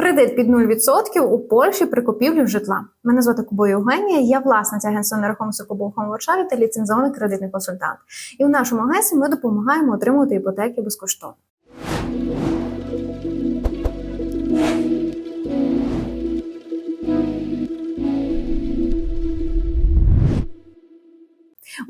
Кредит під 0% у Польщі при купівлі житла. Мене звати Кубо Євгенія, я власниця агентства нерухомості Кубо Хом Варшаві та ліцензований кредитний консультант. І в нашому агентстві ми допомагаємо отримувати іпотеки безкоштовно.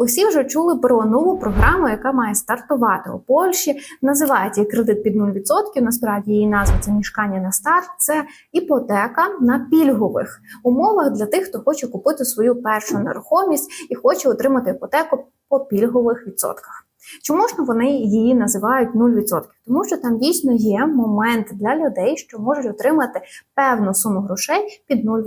Усі вже чули про нову програму, яка має стартувати у Польщі. Називається кредит під 0%. Насправді її назва це мішкання на старт. Це іпотека на пільгових умовах для тих, хто хоче купити свою першу нерухомість і хоче отримати іпотеку по пільгових відсотках. Чому ж вони її називають 0%? Тому що там дійсно є момент для людей, що можуть отримати певну суму грошей під 0%.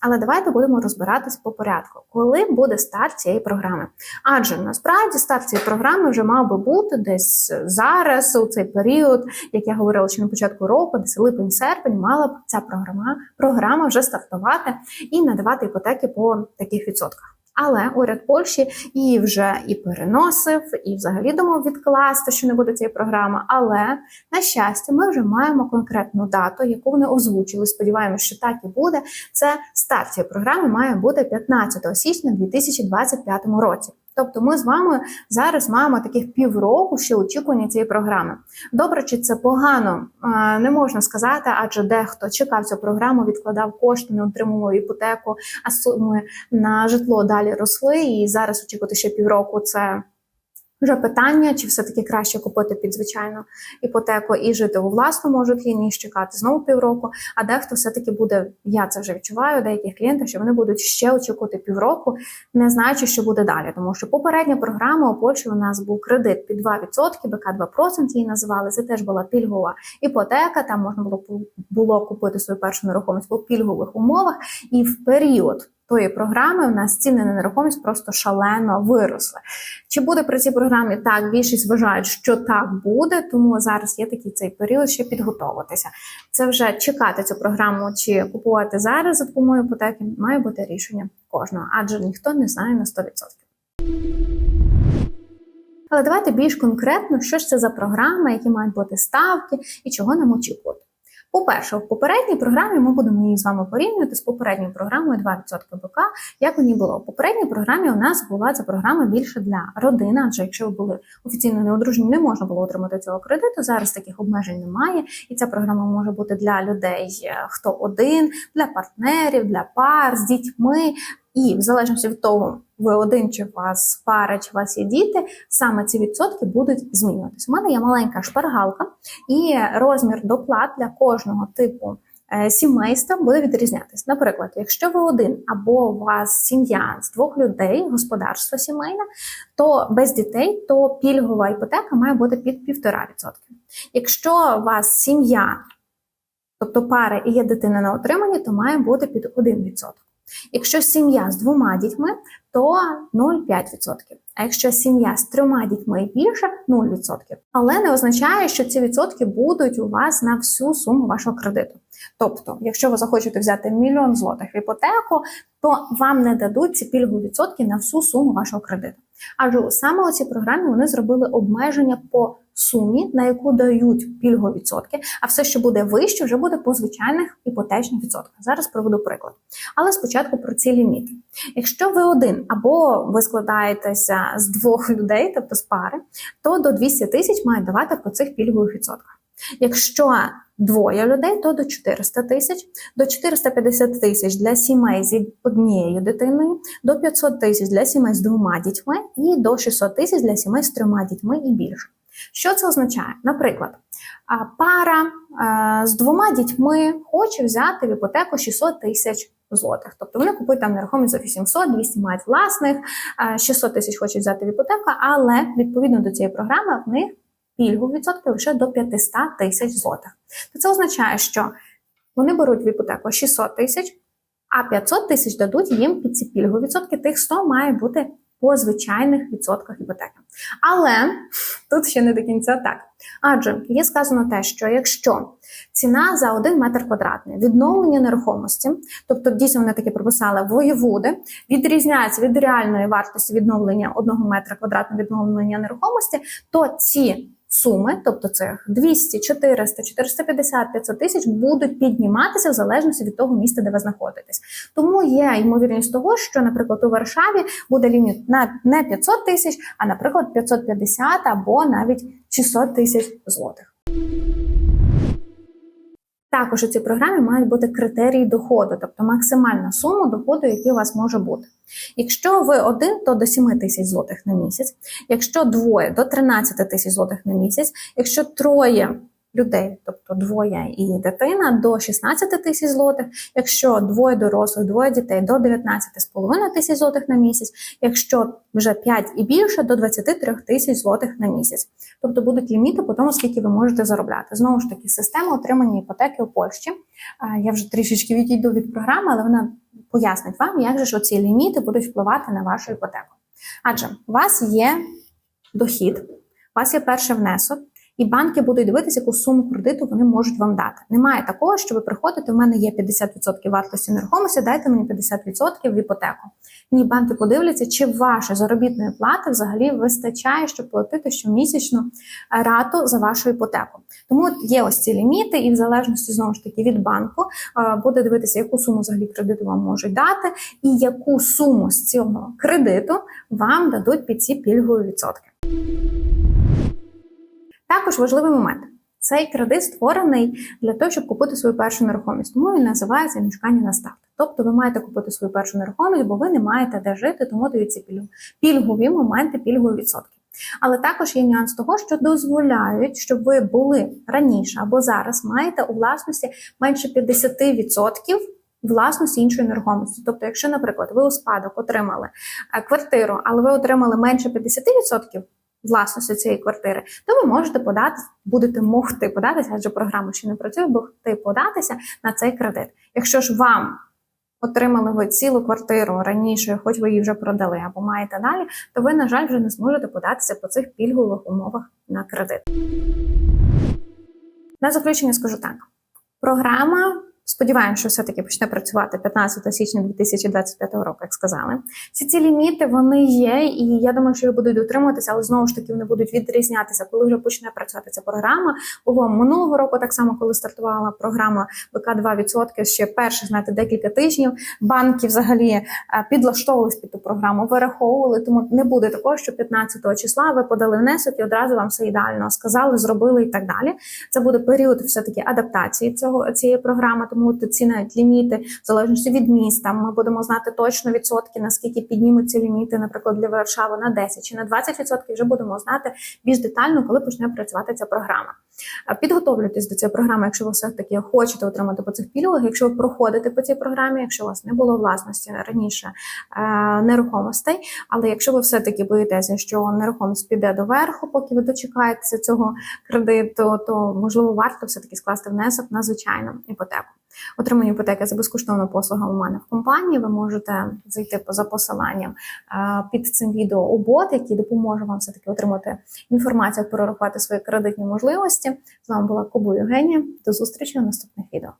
Але давайте будемо розбиратись по порядку, коли буде старт цієї програми. Адже насправді старт цієї програми вже мав би бути десь зараз, у цей період, як я говорила ще на початку року, десь липень-серпень, мала б ця програма, програма вже стартувати і надавати іпотеки по таких відсотках. Але уряд Польщі її вже і переносив, і взагалі думав відкласти, що не буде цієї програми. Але на щастя, ми вже маємо конкретну дату, яку вони озвучили. Сподіваємося, що так і буде. Це старт цієї програми має бути 15 січня 2025 році. Тобто ми з вами зараз маємо таких півроку ще очікування цієї програми. Добре, чи це погано не можна сказати, адже дехто чекав цю програму, відкладав кошти, не отримував іпотеку, а суми на житло далі росли. І зараз очікувати ще півроку це. Вже питання, чи все-таки краще купити під звичайну іпотеку і жити у власному житлі, ніж чекати знову півроку. А дехто все-таки буде, я це вже відчуваю, деяких клієнтів, що вони будуть ще очікувати півроку, не знаючи, що буде далі. Тому що попередня програма у Польщі у нас був кредит під 2%, БК 2% її називали. Це теж була пільгова іпотека. Там можна було було купити свою першу нерухомість по пільгових умовах, і в період тої програми у нас ціни на нерухомість просто шалено виросли. Чи буде при цій програмі так? Більшість вважають, що так буде, тому зараз є такий цей період, ще підготовитися. Це вже чекати цю програму чи купувати зараз за допомогою іпотеки, має бути рішення кожного, адже ніхто не знає на 100%. Але давайте більш конкретно, що ж це за програма, які мають бути ставки і чого нам очікувати. По-перше, в попередній програмі ми будемо її з вами порівнювати з попередньою програмою 2% БК, як ній було. В попередній програмі у нас була ця програма більше для родини, адже якщо ви були офіційно неодружні, не можна було отримати цього кредиту. Зараз таких обмежень немає, і ця програма може бути для людей, е, хто один, для партнерів, для пар з дітьми. І в залежності від того, ви один чи у вас пара, чи у вас є діти, саме ці відсотки будуть змінюватися. У мене є маленька шпаргалка, і розмір доплат для кожного типу е, сімейства буде відрізнятися. Наприклад, якщо ви один або у вас сім'я з двох людей, господарство сімейне, то без дітей, то пільгова іпотека має бути під 1,5%. Якщо у вас сім'я, тобто пара і є дитина на отриманні, то має бути під 1%. Якщо сім'я з двома дітьми, то 0,5%. А якщо сім'я з трьома дітьми і більше 0%. Але не означає, що ці відсотки будуть у вас на всю суму вашого кредиту. Тобто, якщо ви захочете взяти мільйон злотих в іпотеку, то вам не дадуть ці пільгові відсотки на всю суму вашого кредиту. Адже саме у цій програмі вони зробили обмеження по сумі, на яку дають пільгові відсотки, а все, що буде вище, вже буде по звичайних іпотечних відсотках. Зараз проведу приклад. Але спочатку про ці ліміти. Якщо ви один або ви складаєтеся з двох людей, тобто з пари, то до 200 тисяч мають давати по цих пільгових відсотках. Якщо двоє людей, то до 400 тисяч, до 450 тисяч для сімей з однією дитиною, до 500 тисяч для сімей з двома дітьми і до 600 тисяч для сімей з трьома дітьми і більше. Що це означає? Наприклад, пара з двома дітьми хоче взяти в іпотеку 600 тисяч злотих. Тобто вони купують там нерухомість за 800, 200 мають власних, 600 тисяч хочуть взяти в іпотеку, але відповідно до цієї програми в них пільгу відсотки лише до 500 тисяч злотих. То це означає, що вони беруть в іпотеку 600 тисяч, а 500 тисяч дадуть їм під ці пільгові відсотки. Тих 100 має бути по звичайних відсотках іпотеки. Але тут ще не до кінця так. Адже є сказано те, що якщо ціна за один метр квадратний відновлення нерухомості, тобто дійсно вони таки прописали воєводи, відрізняється від реальної вартості відновлення одного метра квадратного відновлення нерухомості, то ці суми, тобто це 200, 400, 450, 500 тисяч, будуть підніматися в залежності від того міста, де ви знаходитесь. Тому є ймовірність того, що, наприклад, у Варшаві буде ліміт на не 500 тисяч, а, наприклад, 550 або навіть 600 тисяч злотих. Також у цій програмі мають бути критерії доходу, тобто максимальна сума доходу, який у вас може бути. Якщо ви один, то до 7 тисяч злотих на місяць, якщо двоє до 13 тисяч злотих на місяць, якщо троє людей, тобто двоє і дитина, до 16 тисяч злотих, якщо двоє дорослих, двоє дітей до 19,5 тисяч злотих на місяць, якщо вже 5 і більше, до 23 тисяч злотих на місяць. Тобто будуть ліміти по тому, скільки ви можете заробляти. Знову ж таки, система отримання іпотеки у Польщі. Я вже трішечки відійду від програми, але вона пояснить вам, як же ж оці ліміти будуть впливати на вашу іпотеку. Адже у вас є дохід, у вас є перший внесок. І банки будуть дивитися, яку суму кредиту вони можуть вам дати. Немає такого, що ви приходите, у мене є 50% вартості нерухомості, дайте мені 50% в іпотеку. Ні, банки подивляться, чи вашої заробітної плати взагалі вистачає, щоб платити щомісячну рату за вашу іпотеку. Тому є ось ці ліміти, і в залежності знову ж таки від банку е, буде дивитися, яку суму взагалі кредиту вам можуть дати, і яку суму з цього кредиту вам дадуть під ці пільгові відсотки. Також важливий момент. Цей кредит створений для того, щоб купити свою першу нерухомість. Тому він називається мішкання на старт. Тобто ви маєте купити свою першу нерухомість, бо ви не маєте де жити, тому даються пільгові. моменти, пільгові відсотки. Але також є нюанс того, що дозволяють, щоб ви були раніше або зараз маєте у власності менше 50% власності іншої нерухомості. Тобто, якщо, наприклад, ви у спадок отримали е, квартиру, але ви отримали менше 50%, власності цієї квартири, то ви можете подати, будете могти податися, адже програма ще не працює, могти податися на цей кредит. Якщо ж вам отримали ви цілу квартиру раніше, хоч ви її вже продали або маєте далі, то ви, на жаль, вже не зможете податися по цих пільгових умовах на кредит. На заключення скажу так: програма. Сподіваємося, що все-таки почне працювати 15 січня 2025 року, як сказали. Всі ці ліміти вони є, і я думаю, що будуть дотримуватися, але знову ж таки вони будуть відрізнятися, коли вже почне працювати ця програма. Було минулого року, так само, коли стартувала програма ВК 2%, ще перших знаєте, декілька тижнів. Банки взагалі е, підлаштовувались під ту програму, вираховували. Тому не буде такого, що 15 числа ви подали внесок і одразу вам все ідеально сказали, зробили і так далі. Це буде період все таки адаптації цього цієї програми тому ці навіть ліміти в залежності від міста. Ми будемо знати точно відсотки, наскільки піднімуться ліміти, наприклад, для Варшави на 10 чи на 20%, Вже будемо знати більш детально, коли почне працювати ця програма. Підготовлюйтесь до цієї програми, якщо ви все таки хочете отримати по цих пільгах. Якщо ви проходите по цій програмі, якщо у вас не було власності раніше е, нерухомостей, але якщо ви все таки боїтеся, що нерухомість піде доверху, поки ви дочекаєтеся цього кредиту, то можливо варто все таки скласти внесок на звичайну іпотеку. Отримання іпотеки за безкоштовна послуга у мене в компанії. Ви можете зайти за посиланням під цим відео у бот, який допоможе вам все таки отримати інформацію, перерахувати свої кредитні можливості. З вами була Кобу Євгенія. До зустрічі у наступних відео.